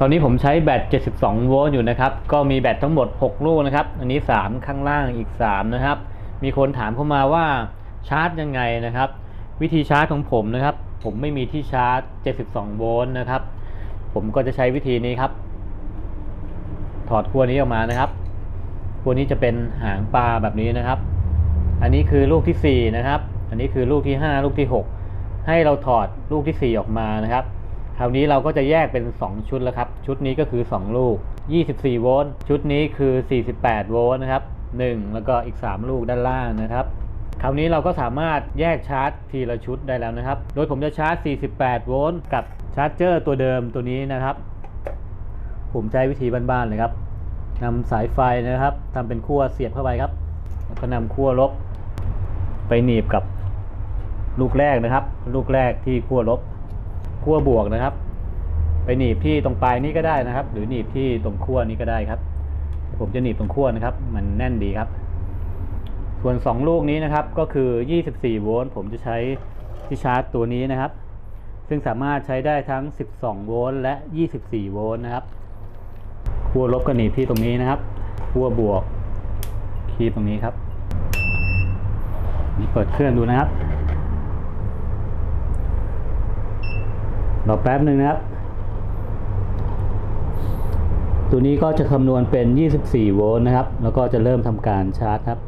ตอนนี้ผมใช้แบต 72 โวลต์อยู่นะครับ ก็มีแบตทั้งหมด 6 ลูกนะครับ อันนี้ 3 ข้างล่างอีก 3 นะครับ มีคนถามเข้ามาว่าชาร์จยังไงนะครับ วิธีชาร์จของผมนะครับ ผมไม่มีที่ชาร์จ 72 โวลต์นะครับ ผมก็จะใช้วิธีนี้ครับ ถอดขั้วนี้ออกมานะครับขั้วนี้จะเป็นหางปลาแบบนี้นะครับ อันนี้คือลูกที่ 4 นะครับ อันนี้คือลูกที่ 5 ลูกที่ 6 ให้เราถอดลูกที่ 4 ออกมานะครับ ราวนี้เราก็จะแยกเป็น 2 ชุดแล้วครับ ชุดนี้ก็คือ 2 ลูก 24 โวลต์ ชุดนี้คือ 48 โวลต์นะครับ 1 แล้วก็อีก 3 ลูกด้านล่างนะครับ คราวนี้เราก็สามารถแยกชาร์จทีละชุดได้แล้วนะครับ โดยผมจะชาร์จ 48 โวลต์กับชาร์จเจอร์ตัวเดิมตัวนี้นะครับ ผมใช้วิธีบ้านๆเลยครับนำสายไฟนะครับทำเป็นขั้วเสียบเข้าไปครับ แล้วก็นำขั้วลบ ไปหนีบกับลูกแรกนะครับ ลูกแรกที่ขั้วลบ ขั้วบวกนะครับ ไปหนีบที่ตรงปลายนี้ก็ได้นะครับ หรือหนีบที่ตรงขั้วนี้ก็ได้ครับ ผมจะหนีบตรงขั้วนะครับ มันแน่นดีครับ ส่วน 2 ลูกนี้นะครับก็คือ 24 โวลต์ผมจะใช้ที่ชาร์จตัวนี้นะครับ ซึ่งสามารถใช้ได้ทั้ง 12 โวลต์และ 24 โวลต์นะครับขั้วลบก็หนีบที่ตรงนี้นะครับขั้วบวกคีบตรงนี้ครับนี่เปิดเครื่องดูนะครับ รอแป๊บหนึ่งนะครับ ตัวนี้ก็จะคำนวณเป็น 24 โวลต์นะครับ แล้วก็จะเริ่มทำการชาร์จครับ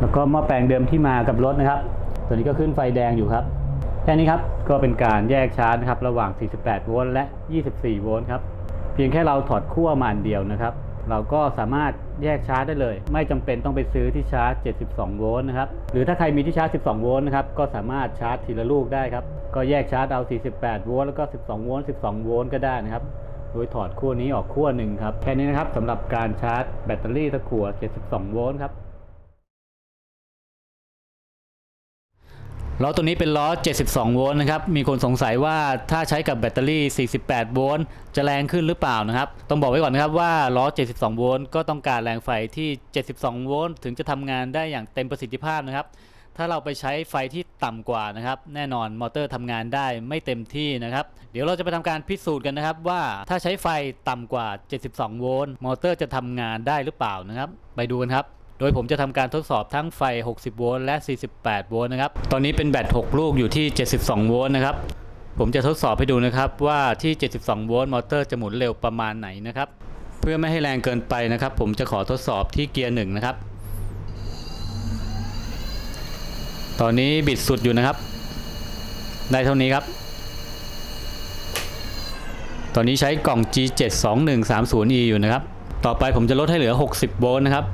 แล้วก็หม้อแปลงเดิมที่มากับรถนะครับ ตัวนี้ก็ขึ้นไฟแดงอยู่ครับ แค่นี้ครับ ก็เป็นการแยกชาร์จนะครับ ระหว่าง 48 โวลต์และ 24 โวลต์ครับ เพียงแค่เราถอดขั้วมาอันเดียวนะครับ เราก็สามารถแยกชาร์จได้เลย ไม่จำเป็นต้องไปซื้อที่ชาร์จ 72 โวลต์นะครับ หรือถ้าใครมีที่ชาร์จ 12 โวลต์นะครับ ก็สามารถชาร์จทีละลูกได้ครับ ก็แยกชาร์จเอา 48 โวลต์แล้วก็ 12 โวลต์ 12 โวลต์ก็ได้นะครับ โดยถอดขั้วนี้ออกขั้วหนึ่งครับ แค่นี้นะครับสำหรับการชาร์จแบตเตอรี่ตะกั่ว72 โวลต์ครับ ล้อตัวนี้เป็นล้อ 72 โวลต์นะครับ มีคนสงสัยว่าถ้าใช้กับแบตเตอรี่ 48 โวลต์จะแรงขึ้นหรือเปล่านะครับ ต้องบอกไว้ก่อนนะครับว่าล้อ 72 โวลต์ก็ต้องการแรงไฟที่ 72 โวลต์ถึงจะทำงานได้อย่างเต็มประสิทธิภาพนะครับ ถ้าเราไปใช้ไฟที่ต่ำกว่านะครับ แน่นอนมอเตอร์ทำงานได้ไม่เต็มที่นะครับ เดี๋ยวเราจะไปทำการพิสูจน์กันนะครับว่าถ้าใช้ไฟต่ำกว่า 72 โวลต์มอเตอร์จะทำงานได้หรือเปล่านะครับ ไปดูกันครับ โดยผมจะทำการทดสอบทั้งไฟ 60 โวลต์และ 48 โวลต์นะครับ ตอนนี้เป็นแบต 6 ลูกอยู่ที่ 72 โวลต์นะครับ ผมจะทดสอบให้ดูนะครับว่าที่ 72 โวลต์มอเตอร์จะหมุนเร็วประมาณไหนนะครับ เพื่อไม่ให้แรงเกินไปนะครับ ผมจะขอทดสอบที่เกียร์หนึ่งนะครับ ตอนนี้บิดสุดอยู่นะครับ ได้เท่านี้ครับ ตอนนี้ใช้กล่อง G72130E อยู่นะครับ ต่อไปผมจะลดให้เหลือ 60 โวลต์นะครับ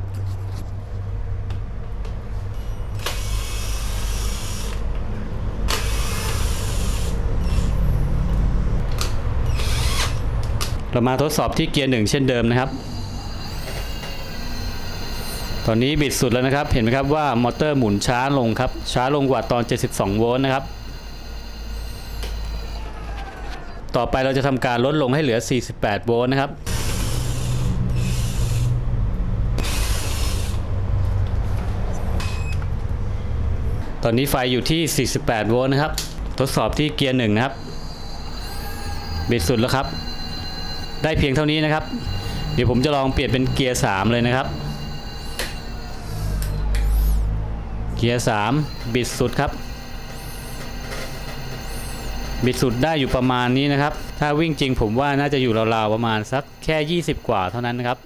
เรามาทดสอบที่เกียร์หนึ่งเช่นเดิมนะครับ ตอนนี้บิดสุดแล้วนะครับ เห็นไหมครับว่ามอเตอร์หมุนช้าลงครับ ช้าลงกว่าตอน 72 โวลต์นะครับ ต่อไปเราจะทำการลดลงให้เหลือ 48 โวลต์นะครับตอนนี้ไฟอยู่ที่ 48 โวลต์นะครับ ทดสอบที่เกียร์หนึ่งนะครับ บิดสุดแล้วครับ ได้เพียงเท่านี้นะครับ เดี๋ยวผมจะลองเปลี่ยนเป็นเกียร์3เลยนะครับ เกียร์3บิดสุดครับ บิดสุดได้อยู่ประมาณนี้นะครับ ถ้าวิ่งจริงผมว่าน่าจะอยู่ราวๆประมาณสักแค่ 20 กว่าเท่านั้นนะครับ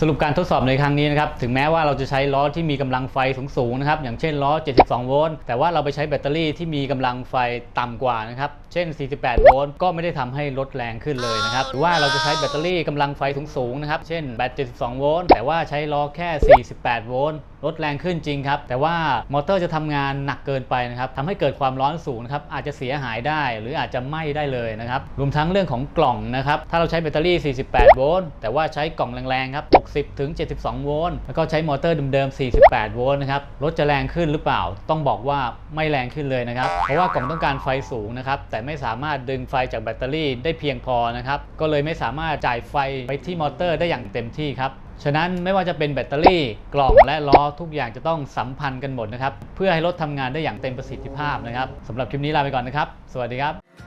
สรุปการทดสอบในครั้งนี้นะครับถึงแม้ว่าเราจะใช้ล้อที่มีกำลังไฟสูงๆนะครับอย่างเช่นล้อ 72 โวลต์แต่ว่าเราไปใช้แบตเตอรี่ที่มีกำลังไฟต่ำกว่านะครับเช่น 48 โวลต์ก็ไม่ได้ทำให้ลดแรงขึ้นเลยนะครับหรือว่าเราจะใช้แบตเตอรี่กำลังไฟสูงๆนะครับเช่นแบต 72 โวลต์แต่ว่าใช้ล้อแค่ 48 โวลต์ลดแรงขึ้นจริงครับแต่ว่ามอเตอร์จะทำงานหนักเกินไปนะครับทำให้เกิดความร้อนสูงนะครับอาจจะเสียหายได้ หรืออาจจะไหม้ได้เลยนะครับรวมทั้งเรื่องของกล่องนะครับถ้าเราใช้แบตเตอรี่ 48 โวลต์แต่ว่าใช้กล่องแรงๆครับ60 ถึง 72 โวลต์ แล้วก็ใช้มอเตอร์เดิมๆ 48 โวลต์นะครับ รถจะแรงขึ้นหรือเปล่า ต้องบอกว่าไม่แรงขึ้นเลยนะครับ เพราะว่ากล่องต้องการไฟสูงนะครับ แต่ไม่สามารถดึงไฟจากแบตเตอรี่ได้เพียงพอนะครับ ก็เลยไม่สามารถจ่ายไฟไปที่มอเตอร์ได้อย่างเต็มที่ครับฉะนั้นไม่ว่าจะเป็นแบตเตอรี่กล่องและล้อทุกอย่างจะต้องสัมพันธ์กันหมดนะครับ เพื่อให้รถทำงานได้อย่างเต็มประสิทธิภาพนะครับสำหรับคลิปนี้ลาไปก่อนนะครับ สวัสดีครับ